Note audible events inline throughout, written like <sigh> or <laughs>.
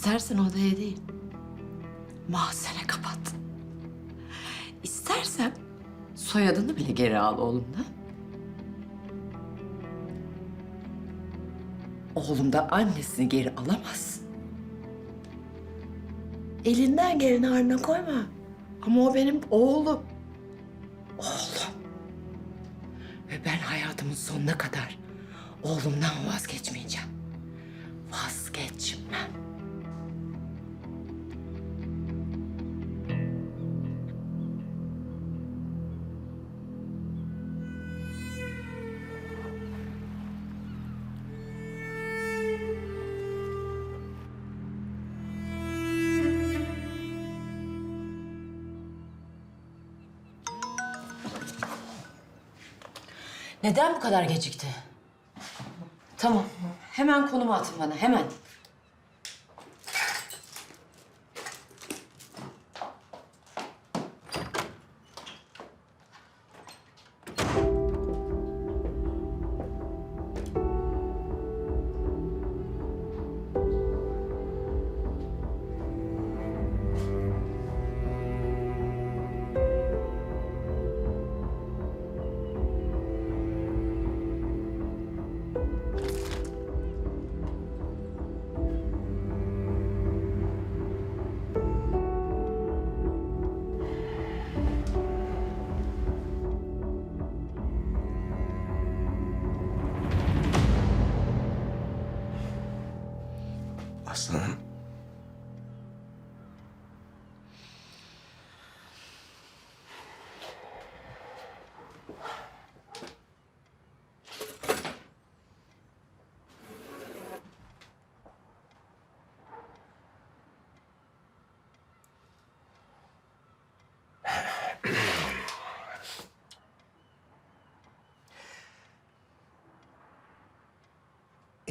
İstersen odaya değil, mahzene kapat. İstersen soyadını bile geri al oğlumdan. Oğlum da annesini geri alamaz. Elinden geleni ardına koyma. Ama o benim oğlum. Oğlum. Ve ben hayatımın sonuna kadar oğlumdan vazgeçmeyeceğim. Vazgeçmem. Neden bu kadar gecikti? Tamam. Hemen konumu atın bana. Hemen.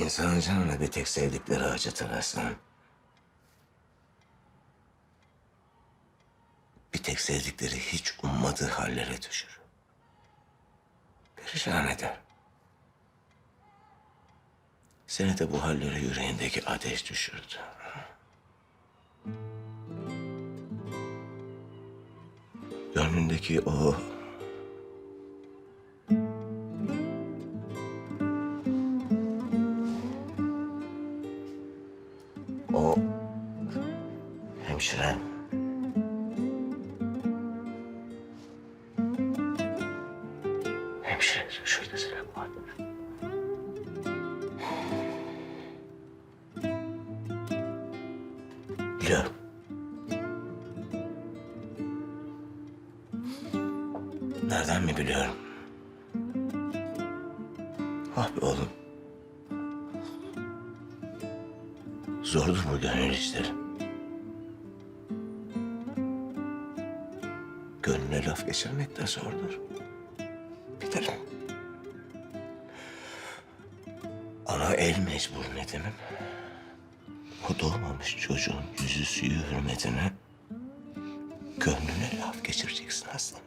İnsanın canını bir tek sevdikleri acıtır aslanım. Bir tek sevdikleri hiç ummadığı hallere düşür. Perişan eder. Seni de bu hallere yüreğindeki ateş düşürdü. Gönlündeki o hemşire. Hemşire şöyle selam var. Biliyorum. Nereden mi biliyorum? Ah be oğlum. Zordur bu gönül işleri. Gönlüne laf geçirmek de zordur. Bilirim. Ana el mecbur Nedim'im. O doğmamış çocuğun yüzü suyu hürmetine gönlüne laf geçireceksin aslanım.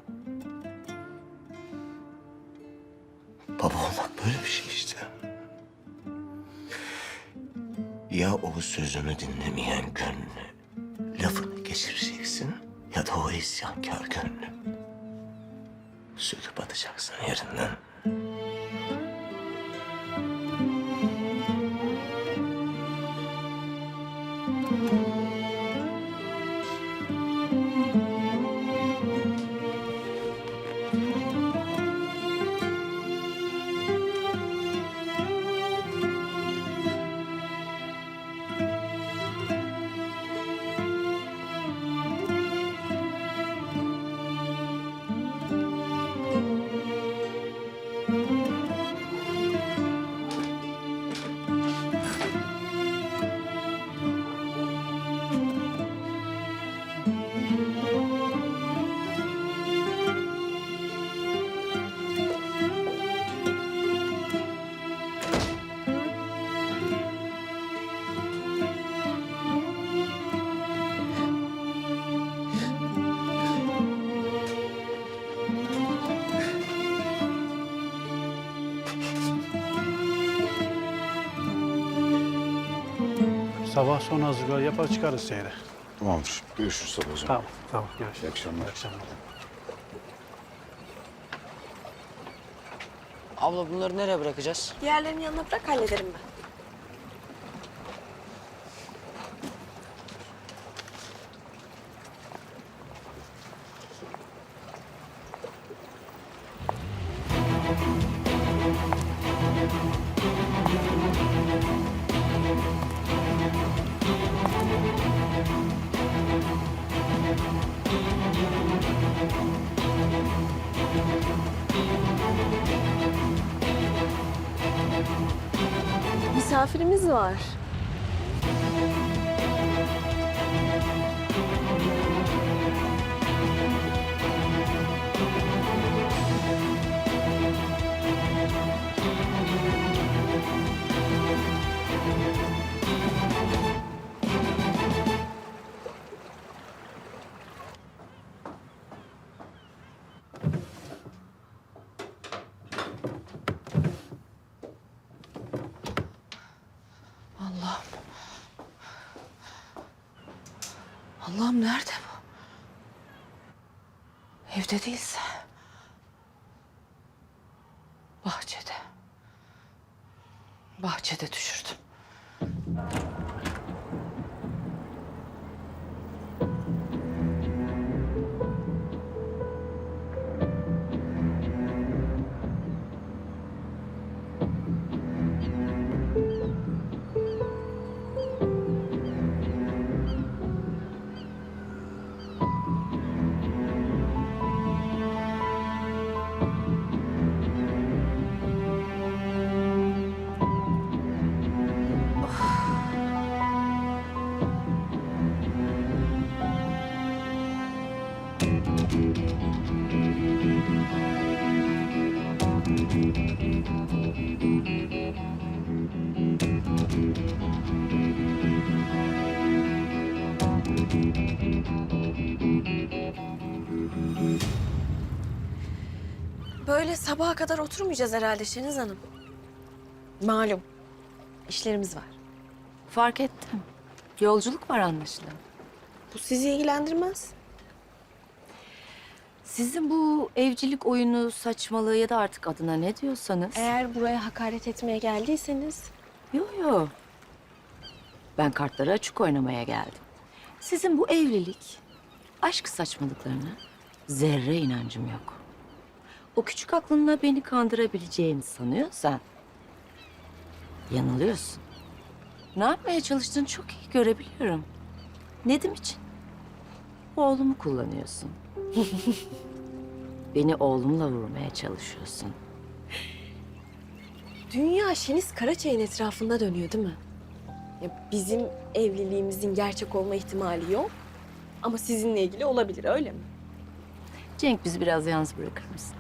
Baba olmak böyle bir şey işte. Ya o sözünü dinlemeyen geçireceksin ya da o isyankar gönlü söküp atacaksın yerinden. Sabah son hazırlığı yapar çıkarız seyre. Tamamdır. Görüşürüz sabah hocam. Tamam, tamam. Görüşürüz. İyi akşamlar. İyi akşamlar. Abla bunları nereye bırakacağız? Diğerlerinin yanına bırak hallederim ben. Misafirimiz var. Allah'ım nerede bu? Evde değilse. Bahçede. Bahçede düşürdüm. Böyle sabaha kadar oturmayacağız herhalde Şeniz Hanım. Malum. işlerimiz var. Fark ettim. Yolculuk var anlaşılan. Bu sizi ilgilendirmez. Sizin bu evcilik oyunu saçmalığı ya da artık adına ne diyorsanız. Eğer buraya hakaret etmeye geldiyseniz... Yo yo. Ben kartları açık oynamaya geldim. Sizin bu evlilik, aşk saçmalıklarına zerre inancım yok. O küçük aklınla beni kandırabileceğini sanıyorsan yanılıyorsun. Ne yapmaya çalıştığını çok iyi görebiliyorum. Nedim için. Oğlumu kullanıyorsun. <laughs> beni oğlumla vurmaya çalışıyorsun. Dünya Şeniz Karaçay'ın etrafında dönüyor değil mi? Ya bizim evliliğimizin gerçek olma ihtimali yok. Ama sizinle ilgili olabilir öyle mi? Cenk bizi biraz yalnız bırakır mısın?